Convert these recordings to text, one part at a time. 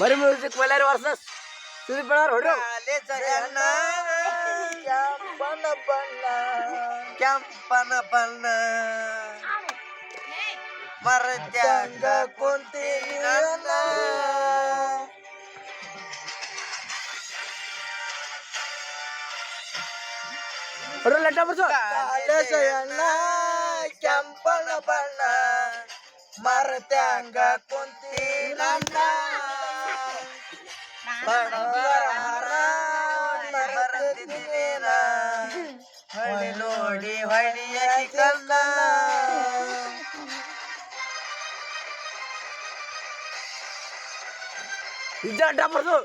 ಬರೀ music Mylari versus. Sudeep Belawar ಹೊಡ್ರು. ಕೆಂಪನ ಬಣ್ಣ. ಕೆಂಪನ ಬಣ್ಣ. ಮರತ್ಯಾಗ ಕುಂತೀನಿ ಹೊಡ್ರು ಲೆಟ್ಟ ಬರ್ಸು ಕಾಲೇಜನ್ನ ಕೆಂಪನ ಬಣ್ಣ. ಮರತ್ಯಾಗ ಕುಂತೀನಿ ನನ್ನ ಹೊಳಿ ನೋಡಿ ಹೊಳಿಯ ಕಲ್ಲ ನಿಜ ಅಡ್ಡ ಬರ್ಸು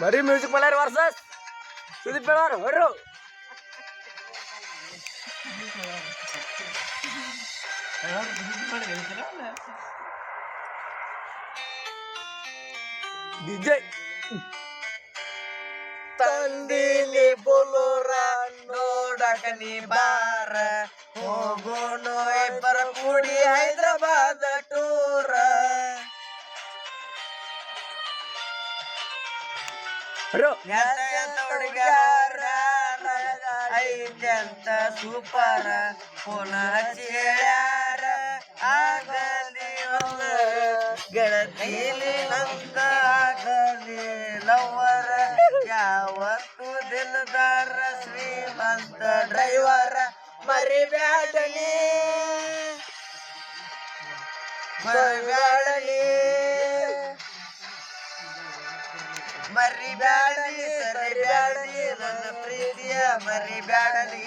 ಬರೀ ಮ್ಯೂಸಿಕ್ ಮೈಲಾರಿ ವರ್ಸಸ್ ಸುದೀಪ್ ಬೆಳವಾರ್ ಹೊರ್ರು. ಡಿಜೆ ತಂದಿಲಿ ಬುಲೂರ ನೋಡಕ ನೀ ಬಾರ. ಹೋಗೋಣ ಇಬ್ಬರ ಕೂಡಿ ಹೈದ್ರಾಬಾದ್ ಟೂರ. ಹೊಡ್ರು ಎಂತ ಹುಡುಗ್ಯಾರ ಐತ್ಯಂತ ಸೂಪರ ಪುನಃ ಹಚ್ಚಿ ಹೇಳ್ಯಾರ ಆಗಲಿ ಒಂದು ಗೆಳತಿಲಿ ನಂದ ಆಗಲಿ ಲವರ ಯಾವತ್ತು ದಿನದಾರ ಶ್ರೀಮಂತ ಡ್ರೈವರ ಮರಿಬ್ಯಾಡಲಿ. ಮರಿಬ್ಯಾಡಲಿ. ಮರಿಬ್ಯಾಡಲಿ ಸರಿಬ್ಯಾಡಲಿ ನನ್ನ ಪ್ರೀತಿಯ ಮರಿಬ್ಯಾಡಲಿ.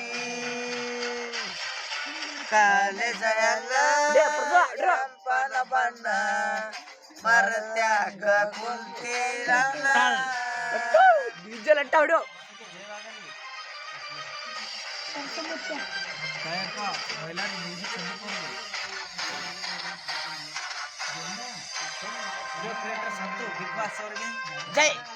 ಕಾಲೇಜ ಎಲ್ಲ ಲೇ, ಪ್ರಭು, ಅಡ್ರ. ಕೆಂಪನ ಬಣ್ಣ ಮರತ್ಯಾಗ ಕುಂತೀರಣ್ಣ ಡಿಜೆ ಲೆಟ್ಟ ಹೊಡು ಬಿಗ್ ಬಾಸ್ ಅವರಿಗೆ ಜೈ.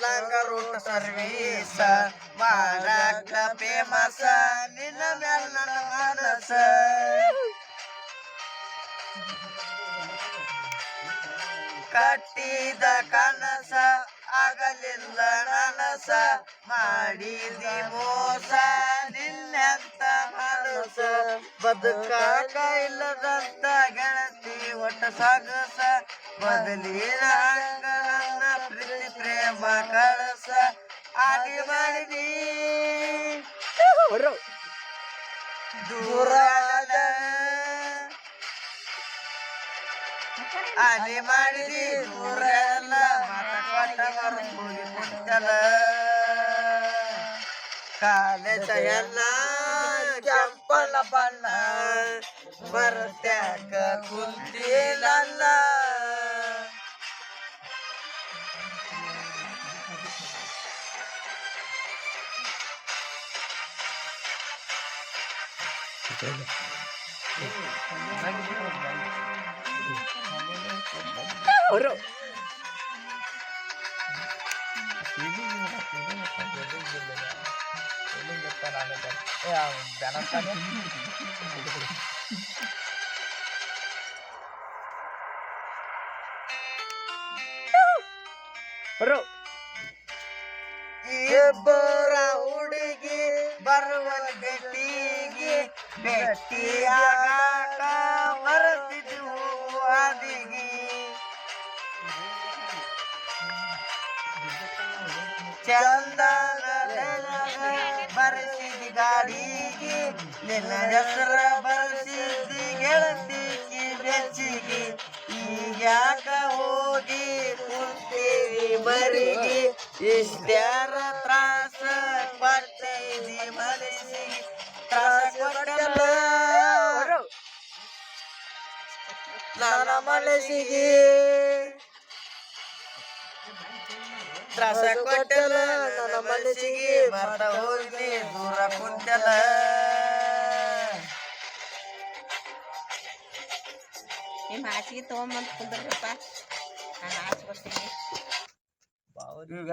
ಲಂಗರೂಟ ಸರ್ವೀಸ ಮಾಡಕ ಫೇಮಸ ನಿನ್ನ ಮ್ಯಾಲ ನನ್ನ ಮನಸ ಕಟ್ಟಿದ ಕನಸ ಆಗಲಿಲ್ಲ ನನಸ. ಮಾಡಿದಿ ಮೋಸ, ನಿನ್ನಂತ ಮನಸ ಬದುಕಾಗ ಇಲ್ಲದಂತ ಗೆಳತಿ ಒಟ್ಟ ಸಾಗಸ. ಬದಲಿನ ಆಗಿ ಮಾಡಿದಿ ಹೊಡ್ರು ದೂರ ಆಲಿ ಮಾಡಿದಿ ದೂರ ಎಲ್ಲ ಮಾತಾಡ್ಕೊಂಡ ಹೋಗಿ ಕುಂತಲ ಕಾಲೇಜ ಎಲ್ಲ ಕೆಂಪನ ಬಣ್ಣ ಬರತ್ಯಾಕ ಕುಂತಿಲ್ಲ ಹೊಡ್ರು ಹೊಡ್ರು ಇಬ್ಬರ ಹುಡುಗಿ ಬರುವ ಚಂದನ ಬರೆಸಿದ ಗಾಡಿಗೆ ನಿನ್ನ ಹೆಸರ ಬರೆಸಿದ ಗೆಳತಿಗೆ ಬೆಚ್ಚಿಗೆ ಈಗ್ಯಾಕ ಹೋಗಿ ಕುಂತೀವಿ ಮರಿಗೆ ಇಷ್ಟ್ಯಾರ ತ್ರಾಸ ನನ್ನ ಮನಸ್ಸಿಗೆ ತ್ರಾಸ ಕೊಟ್ಟೆಲ್ಲ ನನ್ನ ಮನಸ್ಸಿಗೆ ಬರ್ತ ಹೋಗಿ ದೂರ ಕುಂತೆಲ್ಲ ನಿಮ್ಮ ಹಾಸಿಗೆ ತೊಗೊಂಬಂದು ಕುಂದ್ರಪ್ಪ ನಾನು ಹಾಸ್ಕೊಡ್ತೀನಿ ಈಗ